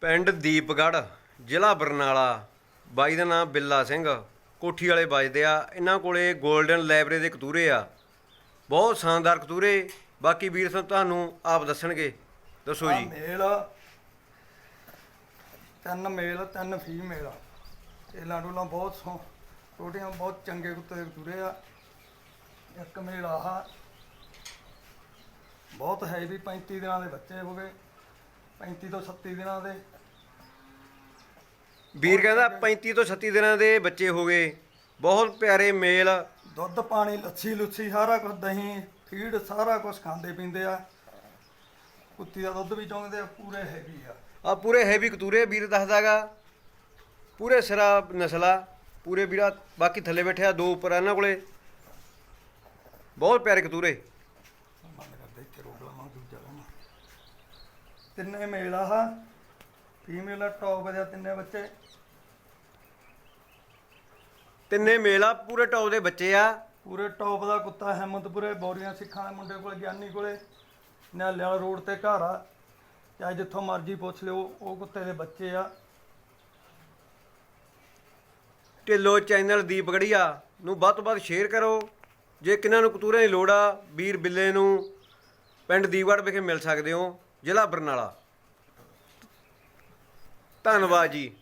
ਪਿੰਡ ਦੀਪਗੜ੍ਹ ਜ਼ਿਲ੍ਹਾ ਬਰਨਾਲਾ। ਬਾਈ ਦਾ ਨਾਮ ਬਿੱਲਾ ਸਿੰਘ ਕੋਠੀ ਵਾਲੇ ਵੱਜਦੇ ਆ। ਇਹਨਾਂ ਕੋਲੇ 골ਡਨ ਲਾਇਬ੍ਰੇਰੀ ਦੇ ਕਤੂਰੇ ਆ। ਬਹੁਤ ਸ਼ਾਨਦਾਰ ਕਤੂਰੇ। ਬਾਕੀ ਵੀਰ ਸਾਹਿਬ ਤੁਹਾਨੂੰ ਆਪ ਦੱਸਣਗੇ। ਦੱਸੋ ਜੀ। ਮੇਲ ਤਿੰਨ ਮੇਲ ਤਿੰਨ ਫੀਮੇਲ ਇਹ ਲਾਡੂਲਾ ਬਹੁਤ ਸੋ ਛੋਟੀਆਂ ਬਹੁਤ ਚੰਗੇ ਕੁੱਤੇ ਤੁਰੇ ਆ। ਇੱਕ ਮੇਲ ਆਹ। ਬਹੁਤ ਹੈਵੀ 35 ਦਿਨਾਂ ਦੇ ਬੱਚੇ ਹੋ ਗਏ। 35 ਤੋਂ 36 ਦਿਨਾਂ ਦੇ। ਵੀਰ ਕਹਿੰਦਾ 35 ਤੋਂ 36 ਦਿਨਾਂ ਦੇ ਬੱਚੇ ਹੋ ਗਏ। ਬਹੁਤ ਪਿਆਰੇ ਮੇਲ। ਦੁੱਧ ਪਾਣੀ ਲੱਸੀ ਲੁੱਸੀ ਸਾਰਾ ਕੁਝ ਦਹੀਂ ਫੀਡ ਸਾਰਾ ਕੁਝ ਖਾਂਦੇ ਪੀਂਦੇ ਆ। ਕੁੱਤੀ ਦਾ ਦੁੱਧ ਵੀ ਚੋਂਦੇ ਆ ਪੂਰੇ ਹੈਵੀ ਆ। ਆ ਪੂਰੇ ਹੈਵੀ ਕਤੂਰੇ ਵੀਰ ਦੱਸਦਾਗਾ। ਪੂਰੇ ਸਿਰਾ ਨਸਲਾ ਪੂਰੇ ਵੀਰਾ ਬਾਕੀ ਥੱਲੇ ਬੈਠਿਆ ਦੋ ਉੱਪਰ ਆ ਇਹਨਾਂ ਕੋਲੇ। ਬਹੁਤ ਪਿਆਰੇ ਕਤੂਰੇ। ਬੰਦ ਕਰਦੇ ਇੱਥੇ ਰੋਕ ਲਾਵਾਂ ਦੂਜਾ ਲਾਵਾਂ ਤਿੰਨੇ ਮੇਲ ਆਹ। ਫੀਮੇਲ ਆ ਟੌਪ ਦੇ ਆ ਤਿੰਨੇ ਬੱਚੇ। ਤਿੰਨੇ ਮੇਲ ਆ ਪੂਰੇ ਟੌਪ ਦੇ ਬੱਚੇ ਆ। ਪੂਰੇ ਟੌਪ ਦਾ ਕੁੱਤਾ ਹਿੰਮਤਪੁਰੇ ਬੌਰੀਆਂ ਸਿੱਖਾਂ ਦੇ ਮੁੰਡੇ ਕੋਲ ਗਿਆਨੀ ਕੋਲੇ ਨਾਲੇ ਵਾਲਾ ਰੋਡ ਤੇ ਘਰ ਆ। ਚਾਹੇ ਜਿੱਥੋਂ ਮਰਜ਼ੀ ਪੁੱਛ ਲਿਓ ਉਹ ਕੁੱਤੇ ਦੇ ਬੱਚੇ ਆ। ਢਿੱਲੋ ਚੈਨਲ ਦੀਪਗੜੀਆ ਨੂੰ ਵੱਧ ਤੋਂ ਵੱਧ ਸ਼ੇਅਰ ਕਰੋ। ਜੇ ਕਿਨਾਂ ਨੂੰ ਕਤੂਰੇ ਦੀ ਲੋੜ ਆ ਵੀਰ ਬਿੱਲੇ ਨੂੰ ਪਿੰਡ ਦੀਵੜ ਵਿਖੇ ਮਿਲ ਸਕਦੇ ਹੋ। ਜ਼ਿਲ੍ਹਾ ਬਰਨਾਲਾ। ਧੰਨਵਾਦ ਜੀ।